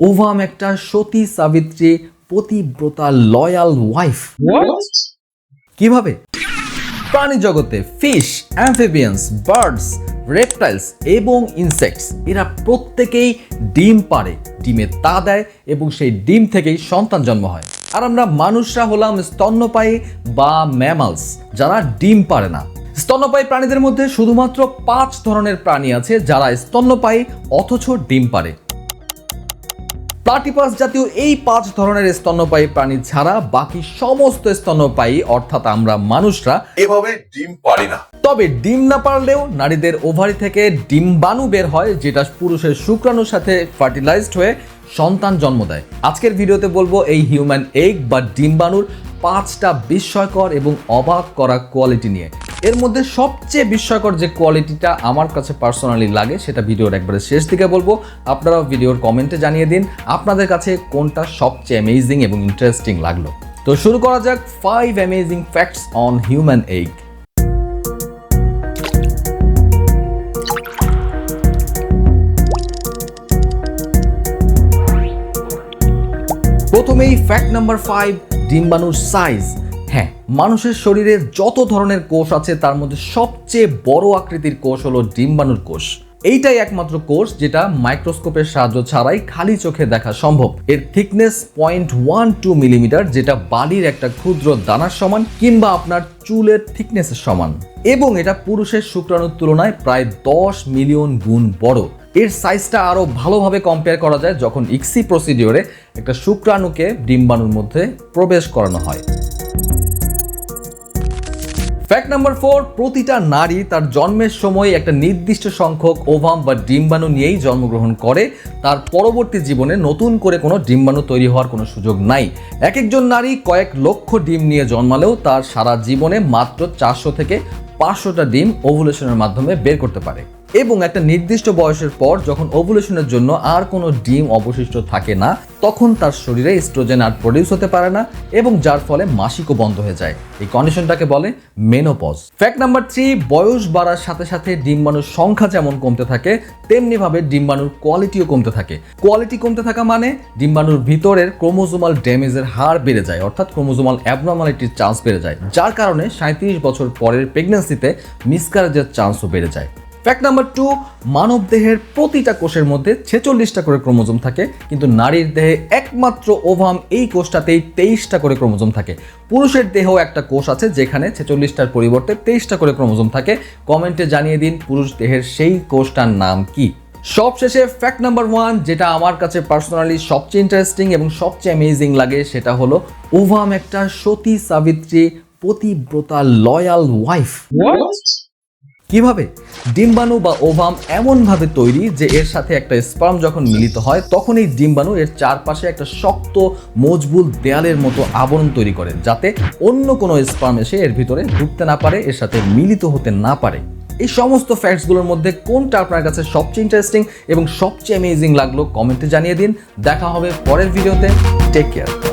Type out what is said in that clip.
Ovum একটা সতী সাবিত্রী পতিব্রতা loyal wife কীভাবে? প্রাণী জগতে ফিশ অ্যাম্ফিবিয়ান্স বার্ডস রেপটাইলস এবং ইনসেক্টস এরা প্রত্যেকেই ডিম পারে ডিমে তা দেয় এবং সেই ডিম থেকেই সন্তান জন্ম হয়। আর আমরা মানুষরা হলাম স্তন্যপায়ী বা ম্যামালস যারা ডিম পারে না। স্তন্যপায়ী প্রাণীদের মধ্যে শুধুমাত্র পাঁচ ধরনের প্রাণী আছে যারা স্তন্যপায়ী অথচ ডিম পারে প্লাটিপাস জাতীয় এই পাঁচ ধরনের স্তন্যপায়ী প্রাণী ছাড়া বাকি সমস্ত স্তন্যপায়ী অর্থাৎ আমরা মানুষরা এভাবে ডিম পারি না। তবে ডিম না পারলেও নারীদের ওভারি থেকে ডিম্বাণু বের হয় যেটা পুরুষের শুক্রাণুর সাথে ফার্টিলাইজড হয়ে সন্তান জন্ম দেয়। আজকের ভিডিওতে বলব এই হিউম্যান এগ বা ডিম্বাণুর পাঁচটা বিস্ময়কর এবং অবাক করা কোয়ালিটি নিয়ে। এর মধ্যে সবচেয়ে বিস্ময়কর যে কোয়ালিটিটা আমার কাছে পার্সোনালি লাগে, সেটা ভিডিওর একবারে শেষ দিকে বলব। আপনারাও ভিডিওর কমেন্টে জানিয়ে দিন, আপনাদের কাছে কোনটা সবচেয়ে অ্যামেজিং এবং ইন্টারেস্টিং লাগল। তো শুরু করা যাক five amazing facts on human egg প্রথমেই ফ্যাক্ট নাম্বার ফাইভ ডিম্বাণুর সাইজ হ্যাঁ মানুষের শরীরের যত ধরনের কোষ আছে, তার মধ্যে সবচেয়ে বড় আকৃতির কোষ হলো ডিম্বাণুর কোষ। এইটাই একমাত্র কোষ যেটা মাইক্রোস্কোপের সাহায্য ছাড়াই খালি চোখে দেখা সম্ভব। এর thickness point one two millimetre যেটা বালির একটা ক্ষুদ্র দানার সমান কিংবা আপনার চুলের থিকনেসের সমান। এবং এটা পুরুষের শুক্রাণুর তুলনায় প্রায় দশ মিলিয়ন গুণ বড়। এর সাইজটা আরও ভালোভাবে কম্পেয়ার করা যায় যখন ইক্সি প্রসিডিওরে একটা শুক্রাণুকে ডিম্বাণুর মধ্যে প্রবেশ করানো হয়। ফ্যাক্ট নাম্বার ফোর প্রতিটা নারী তার জন্মের সময় একটা নির্দিষ্ট সংখ্যক ওভাম বা ডিম্বাণু নিয়েই জন্মগ্রহণ করে। তার পরবর্তী জীবনে নতুন করে কোনো ডিম্বাণু তৈরি হওয়ার কোনো সুযোগ নাই। এক একজন নারী কয়েক লক্ষ ডিম নিয়ে জন্মালেও তার সারা জীবনে মাত্র চারশো থেকে পাঁচশোটা ডিম ওভুলেশনের মাধ্যমে বের করতে পারে। এবং একটা নির্দিষ্ট বয়সের পর যখন ওভুলেশনের জন্য আর কোনো ডিম অবশিষ্ট থাকে না, তখন তার শরীরে স্ট্রোজেন আর প্রডিউস হতে পারে না এবং যার ফলে মাসিকও বন্ধ হয়ে যায়। এই কন্ডিশনটাকে বলে মেনোপজ ফ্যাক্ট নাম্বার থ্রি বয়স বাড়ার সাথে সাথে ডিম্বাণুর সংখ্যা যেমন কমতে থাকে, তেমনিভাবে ডিম্বাণুর কোয়ালিটিও কমতে থাকে। কোয়ালিটি কমতে থাকা মানে ডিম্বাণুর ভিতরের ক্রোমোজোমাল ড্যামেজের হার বেড়ে যায়, অর্থাৎ ক্রোমোজোমাল অ্যাবনর্মালিটির চান্স বেড়ে যায়, যার কারণে সাঁত্রিশ বছর পরের প্রেগনেন্সিতে মিসকারেজের চান্সও বেড়ে যায়। ফ্যাক্ট নাম্বার টু মানব দেহের প্রতিটা কোষের মধ্যে ছেচল্লিশটা করে ক্রোমোজোম থাকে, কিন্তু নারীর দেহে একমাত্র ওভাম এই কোষটাতেই তেইশটা করে ক্রোমোজোম থাকে। পুরুষের দেহেও একটা কোষ আছে যেখানে ছেচল্লিশটার পরিবর্তে তেইশটা করে ক্রোমোজোম থাকে। কমেন্টে জানিয়ে দিন পুরুষ দেহের সেই কোষটার নাম কি? সবশেষে ফ্যাক্ট নাম্বার ওয়ান যেটা আমার কাছে পার্সোনালি সবচেয়ে ইন্টারেস্টিং এবং সবচেয়ে অ্যামেজিং লাগে, সেটা হলো ওভাম একটা সতী সাবিত্রী, পতিব্রতা লয়াল ওয়াইফ কীভাবে? ডিম্বাণু বা ওভাম এমনভাবে তৈরি যে এর সাথে একটা স্পার্ম যখন মিলিত হয় তখন এই ডিম্বাণু এর চারপাশে একটা শক্ত, মজবুত দেয়ালের মতো আবরণ তৈরি করে, যাতে অন্য কোনো স্পার্ম এসে এর ভিতরে ঢুকতে না পারে, এর সাথে মিলিত হতে না পারে। এই সমস্ত ফ্যাক্টসগুলোর মধ্যে কোনটা আপনার কাছে সবচেয়ে ইন্টারেস্টিং এবং সবচেয়ে অ্যামেজিং লাগল কমেন্টে জানিয়ে দিন। দেখা হবে পরের ভিডিওতে টেক কেয়ার